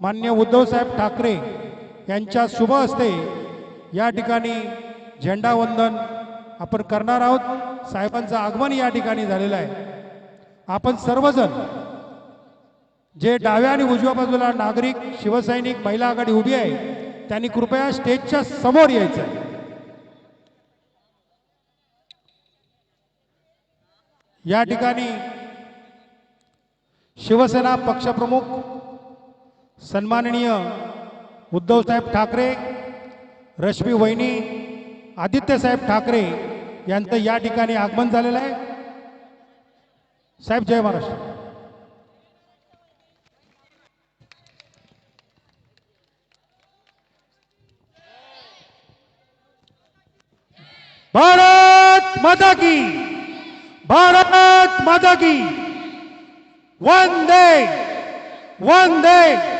मान्य उद्धवसाहेब ठाकरे यांच्या शुभ हस्ते या ठिकाणी झेंडावंदन आपण करणार आहोत. साहेबांचं आगमन या ठिकाणी झालेलं आहे. आपण सर्वजण जे डाव्या आणि उजव्या बाजूला नागरिक शिवसैनिक महिला आघाडी उभी आहे त्यांनी कृपया स्टेजच्या समोर यायचं आहे. या ठिकाणी शिवसेना पक्षप्रमुख सन्माननीय उद्धवसाहेब ठाकरे रश्मी वहिनी आदित्यसाहेब ठाकरे यांचं या ठिकाणी आगमन झालेलं आहे. साहेब जय महाराष्ट्र. भारत माता की भारत माता की वंदे वंदे।